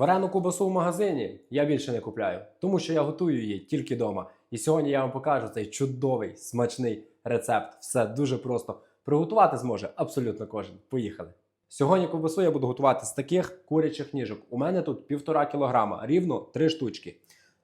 Варену кубасу в магазині я більше не купляю, тому що я готую її тільки вдома. І сьогодні я вам покажу цей чудовий смачний рецепт. Все дуже просто. Приготувати зможе абсолютно кожен. Поїхали. Сьогодні ковбасу я буду готувати з таких курячих ніжок. У мене тут півтора кілограма, рівно три штучки.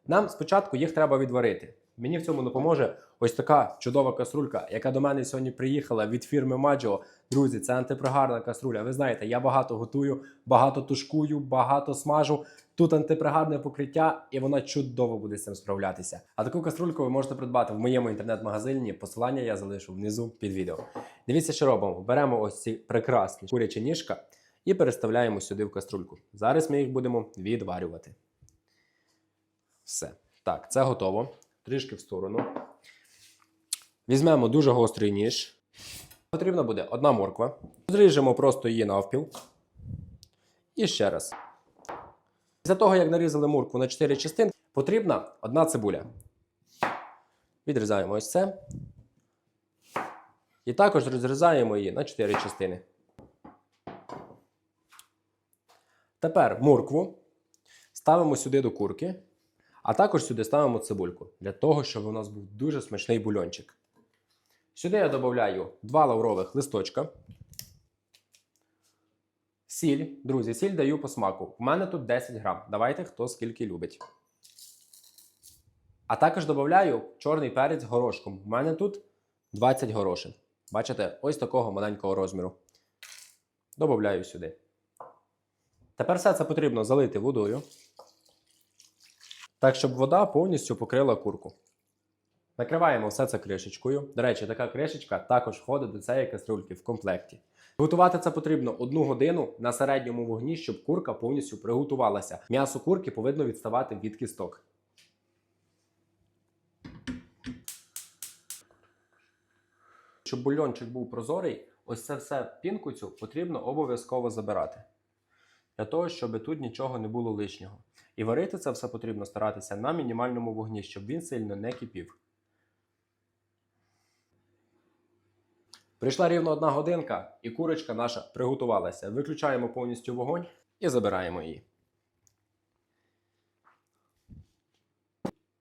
Нам спочатку їх треба відварити. Мені в цьому допоможе ось така чудова каструлька, яка до мене сьогодні приїхала від фірми Маджо. Друзі, це антипригарна каструля. Ви знаєте, я багато готую, багато тушкую, багато смажу. Тут антипригарне покриття, і вона чудово буде з цим справлятися. А таку каструльку ви можете придбати в моєму інтернет-магазині. Посилання я залишу внизу під відео. Дивіться, що робимо. Беремо ось ці прекрасні курячі ніжка і переставляємо сюди в каструльку. Зараз ми їх будемо відварювати. Все. Так, це готово. Трішки в сторону. Візьмемо дуже гострий ніж. Потрібна буде одна морква. Зріжемо просто її навпіл. І ще раз. Після того, як нарізали моркву на 4 частини, потрібна одна цибуля. Відрізаємо ось це. І також розрізаємо її на 4 частини. Тепер моркву ставимо сюди до курки, а також сюди ставимо цибульку для того, щоб у нас був дуже смачний бульончик. Сюди я додаю 2 лаврових листочка. Сіль, друзі, сіль даю по смаку. У мене тут 10 грам. Давайте хто скільки любить. А також додаю чорний перець горошком. У мене тут 20 горошин. Бачите, ось такого маленького розміру. Добавляю сюди. Тепер все це потрібно залити водою. Так, щоб вода повністю покрила курку. Накриваємо все це кришечкою. До речі, така кришечка також входить до цієї каструльки в комплекті. Готувати це потрібно одну годину на середньому вогні, щоб курка повністю приготувалася. М'ясо курки повинно відставати від кісток. Щоб бульончик був прозорий, ось це все пінку цю потрібно обов'язково забирати. Для того, щоб тут нічого не було лишнього. І варити це все потрібно старатися на мінімальному вогні, щоб він сильно не кипів. Прийшла рівно одна годинка, і курочка наша приготувалася. Виключаємо повністю вогонь і забираємо її.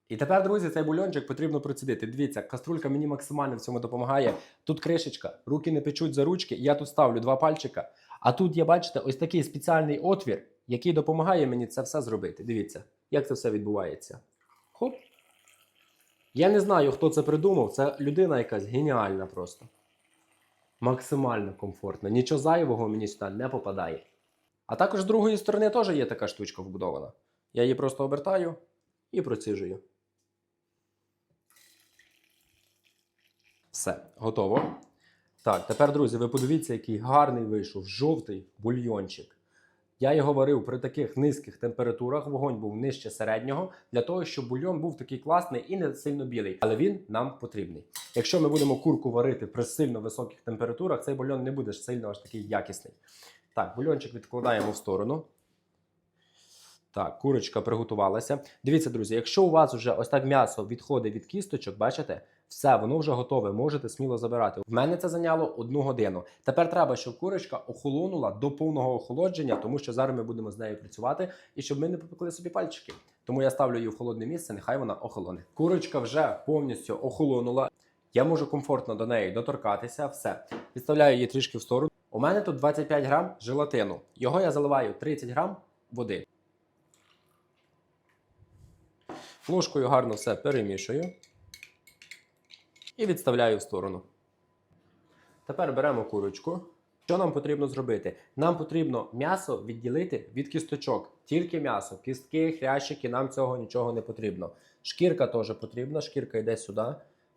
І тепер, друзі, цей бульончик потрібно процідити. Дивіться, каструлька мені максимально в цьому допомагає. Тут кришечка, руки не печуть за ручки. Я тут ставлю два пальчика. А тут є, бачите, ось такий спеціальний отвір, який допомагає мені це все зробити. Дивіться, як це все відбувається. Хоп. Я не знаю, хто це придумав. Це людина якась геніальна просто. Максимально комфортно. Нічого зайвого мені сюди не попадає. А також з другої сторони теж є така штучка вбудована. Я її просто обертаю і проціжую. Все, готово. Так, тепер, друзі, ви подивіться, який гарний вийшов жовтий бульйончик. Я його варив при таких низьких температурах, вогонь був нижче середнього, для того, щоб бульйон був такий класний і не сильно білий. Але він нам потрібний. Якщо ми будемо курку варити при сильно високих температурах, цей бульйон не буде сильно аж такий якісний. Так, бульйончик відкладаємо в сторону. Так, курочка приготувалася. Дивіться, друзі, якщо у вас вже ось так м'ясо відходить від кісточок, бачите, все, воно вже готове, можете сміло забирати. В мене це зайняло одну годину. Тепер треба, щоб курочка охолонула до повного охолодження, тому що зараз ми будемо з нею працювати, і щоб ми не попекли собі пальчики. Тому я ставлю її в холодне місце, нехай вона охолоне. Курочка вже повністю охолонула. Я можу комфортно до неї доторкатися. Все. Відставляю її трішки в сторону. У мене тут 25 грам желатину. Його я заливаю 30 грам води. Ложкою гарно все перемішую і відставляю в сторону. Тепер беремо курочку. Що нам потрібно зробити? Нам потрібно м'ясо відділити від кісточок. Тільки м'ясо, кістки, хрящики, нам цього нічого не потрібно. Шкірка теж потрібна, шкірка йде сюди.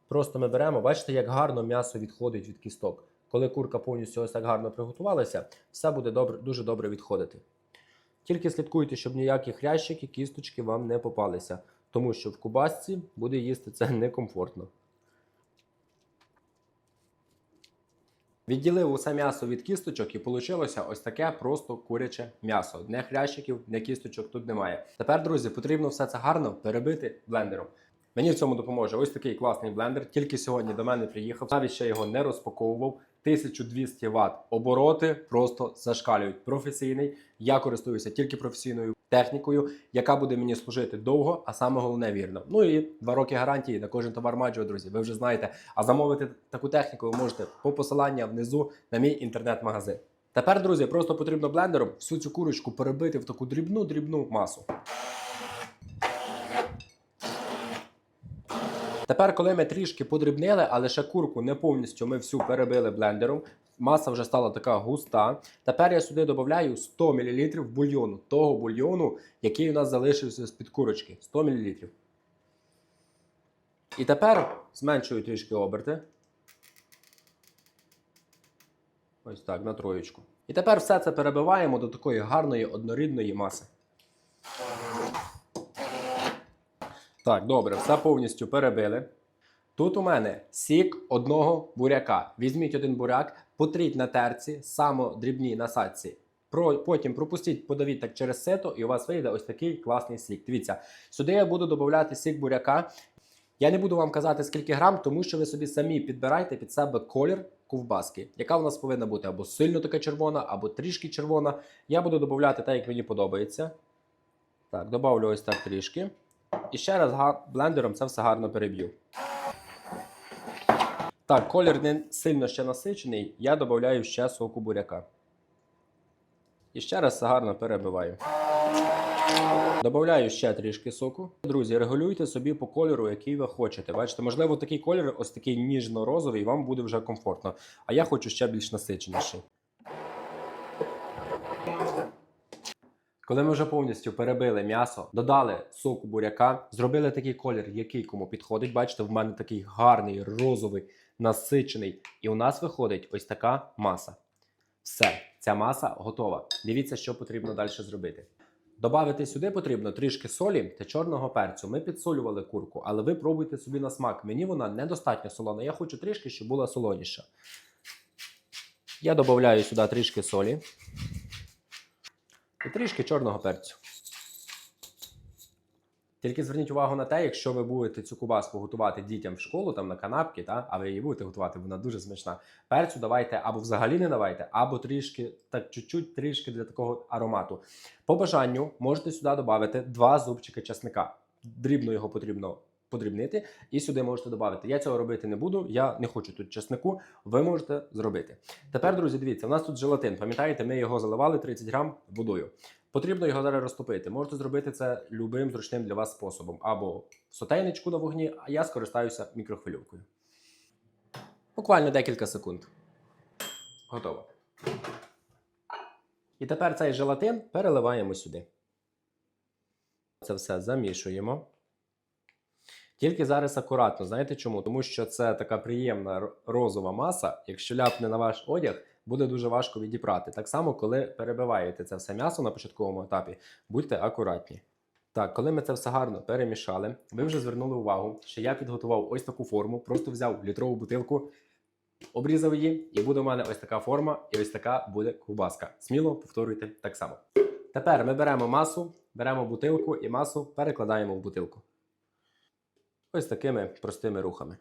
Просто ми беремо, бачите, як гарно м'ясо відходить від кісток. Коли курка повністю ось так гарно приготувалася, все буде добре, дуже добре відходити. Тільки слідкуйте, щоб ніякі хрящики, кісточки вам не попалися, тому що в кубасці буде їсти це некомфортно. Відділив усе м'ясо від кісточок і вийшло ось таке просто куряче м'ясо. Не хрящиків, не кісточок тут немає. Тепер, друзі, потрібно все це гарно перебити блендером. Мені в цьому допоможе ось такий класний блендер. Тільки сьогодні до мене приїхав. Навіть ще його не розпаковував. 1200 Вт. Обороти просто зашкалюють. Професійний. Я користуюся тільки професійною технікою, яка буде мені служити довго, а саме головне вірно. Ну і два роки гарантії на кожен товар Маджо, друзі. Ви вже знаєте. А замовити таку техніку ви можете по посиланню внизу на мій інтернет-магазин. Тепер, друзі, просто потрібно блендером всю цю курочку перебити в таку дрібну дрібну масу. Тепер, коли ми трішки подрібнили, але ще курку не повністю ми всю перебили блендером. Маса вже стала така густа. Тепер я сюди додаю 100 мл бульйону, того бульйону, який у нас залишився з-під курочки. 100 мл. І тепер зменшую трішки оберти. Ось так, на троєчку. І тепер все це перебиваємо до такої гарної однорідної маси. Так, добре, все повністю перебили. Тут у мене сік одного буряка. Візьміть один буряк, потріть на терці, самодрібній насадці. Про, потім пропустіть, подавіть так через сито, і у вас вийде ось такий класний сік. Дивіться, сюди я буду додати сік буряка. Я не буду вам казати скільки грам, тому що ви собі самі підбирайте під себе колір ковбаски, яка в нас повинна бути або сильно така червона, або трішки червона. Я буду додати так, як мені подобається. Так, додавлю ось так трішки. І ще раз блендером це все гарно переб'ю. Так, колір не сильно ще насичений, я додаю ще соку буряка. І ще раз гарно перебиваю. Добавляю ще трішки соку. Друзі, регулюйте собі по кольору, який ви хочете. Бачите, можливо, такий колір, ось такий ніжно-розовий, вам буде вже комфортно. А я хочу ще більш насиченіший. Коли ми вже повністю перебили м'ясо, додали соку буряка, зробили такий колір, який кому підходить. Бачите, в мене такий гарний, розовий, насичений. І у нас виходить ось така маса. Все, ця маса готова. Дивіться, що потрібно далі зробити. Добавити сюди потрібно трішки солі та чорного перцю. Ми підсолювали курку, але ви пробуйте собі на смак. Мені вона недостатньо солона. Я хочу трішки, щоб була солоніша. Я додаю сюди трішки солі і трішки чорного перцю. Тільки зверніть увагу на те, якщо ви будете цю кубаску готувати дітям в школу, там на канапки, та, а ви її будете готувати, вона дуже смачна. Перцю давайте або взагалі не давайте, або трішки, так чуть-чуть трішки для такого аромату. По бажанню можете сюди додати два зубчики чесника. Дрібно його потрібно подрібнити, і сюди можете додати. Я цього робити не буду, я не хочу тут чеснику, ви можете зробити. Тепер, друзі, дивіться, у нас тут желатин. Пам'ятаєте, ми його заливали 30 грам водою. Потрібно його зараз розтопити. Можете зробити це любим зручним для вас способом. Або в сотейничку на вогні, а я скористаюся мікрохвильовкою. Буквально декілька секунд. Готово. І тепер цей желатин переливаємо сюди. Це все замішуємо. Тільки зараз акуратно. Знаєте чому? Тому що це така приємна розова маса. Якщо ляпне на ваш одяг, буде дуже важко відіпрати. Так само, коли перебиваєте це все м'ясо на початковому етапі, будьте акуратні. Так, коли ми це все гарно перемішали, ви вже звернули увагу, що я підготував ось таку форму, просто взяв літрову бутилку, обрізав її, і буде у мене ось така форма, і ось така буде ковбаска. Сміло повторюйте так само. Тепер ми беремо масу, беремо бутилку і масу перекладаємо в бутилку. Ось такими простими рухами.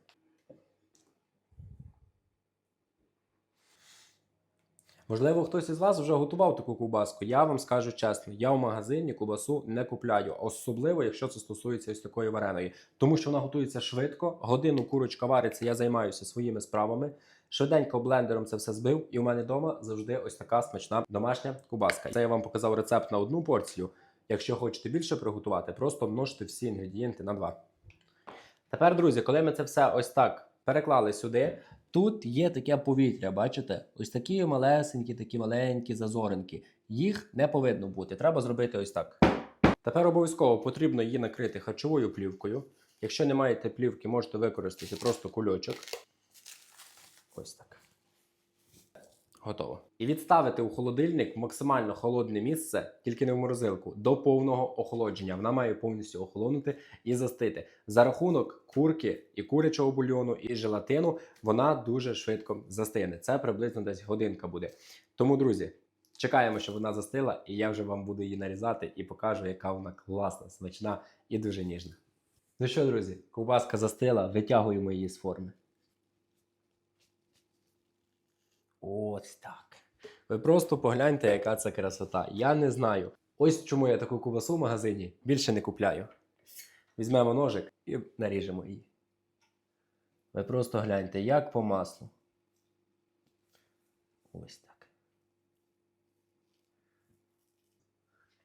Можливо, хтось із вас вже готував таку ковбаску. Я вам скажу чесно, я в магазині ковбасу не купляю, особливо якщо це стосується ось такої вареної, тому що вона готується швидко. Годину курочка вариться, я займаюся своїми справами. Швиденько блендером це все збив, і у мене вдома завжди ось така смачна домашня ковбаска. Це я вам показав рецепт на одну порцію. Якщо хочете більше приготувати, просто множте всі інгредієнти на два. Тепер, друзі, коли ми це все ось так переклали сюди, тут є таке повітря, бачите? Ось такі малесенькі, такі маленькі зазоринки. Їх не повинно бути. Треба зробити ось так. Тепер обов'язково потрібно її накрити харчовою плівкою. Якщо не маєте плівки, можете використати просто кульочок. Ось так. Готово. І відставити у холодильник максимально холодне місце, тільки не в морозилку, до повного охолодження. Вона має повністю охолонути і застити. За рахунок курки і курячого бульйону, і желатину вона дуже швидко застине. Це приблизно десь годинка буде. Тому, друзі, чекаємо, щоб вона застила, і я вже вам буду її нарізати і покажу, яка вона класна, смачна і дуже ніжна. Ну що, друзі, ковбаска застила, витягуємо її з форми. Ось так. Ви просто погляньте, яка це красота. Я не знаю. Ось чому я таку ковбасу в магазині більше не купляю. Візьмемо ножик і наріжемо її. Ви просто гляньте, як по маслу. Ось так.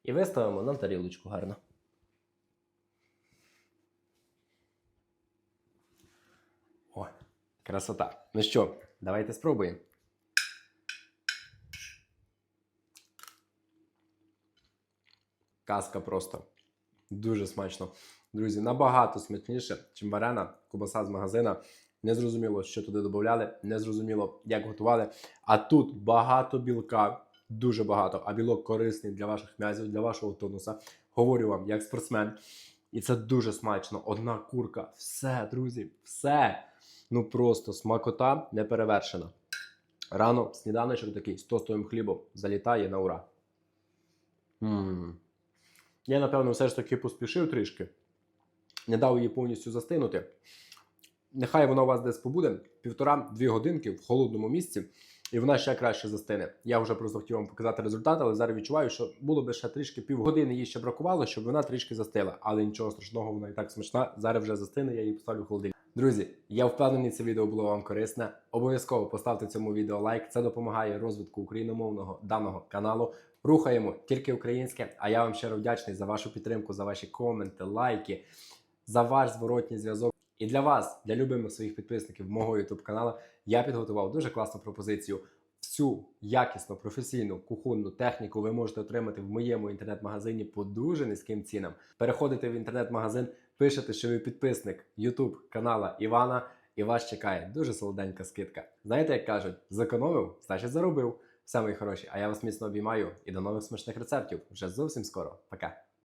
І виставимо на тарілочку гарно. О, красота. Ну що, давайте спробуємо. Казка просто. Дуже смачно. Друзі, набагато смачніше, ніж варена кубаса з магазина. Не зрозуміло, що туди додавали, не зрозуміло, як готували. А тут багато білка, дуже багато, а білок корисний для ваших м'язів, для вашого тонуса. Говорю вам, як спортсмен. І це дуже смачно. Одна курка. Все, друзі, все. Ну просто смакота не перевершена. Рано сніданочок такий з тостовим хлібом залітає на ура. м Я, напевно, все ж таки поспішив трішки. Не дав її повністю застинути. Нехай вона у вас десь побуде півтора-дві годинки в холодному місці, і вона ще краще застине. Я вже просто хотів вам показати результат, але зараз відчуваю, що було б ще трішки півгодини їй ще бракувало, щоб вона трішки застила. Але нічого страшного, вона і так смачна. Зараз вже застине, я її поставлю в холодильник. Друзі, я впевнений, це відео було вам корисне. Обов'язково поставте цьому відео лайк. Це допомагає розвитку україномовного даного каналу. Рухаємо тільки українське. А я вам щиро вдячний за вашу підтримку, за ваші коменти, лайки, за ваш зворотній зв'язок. І для вас, для любимих своїх підписників мого YouTube каналу, я підготував дуже класну пропозицію. Всю якісну професійну кухонну техніку ви можете отримати в моєму інтернет-магазині по дуже низьким цінам. Переходите в інтернет-магазин, пишете, що ви підписник YouTube канала Івана, і вас чекає дуже солоденька скидка. Знаєте, як кажуть, зекономив, значить заробив. Все, мої хороші. А я вас міцно обіймаю і до нових смачних рецептів вже зовсім скоро. Пока.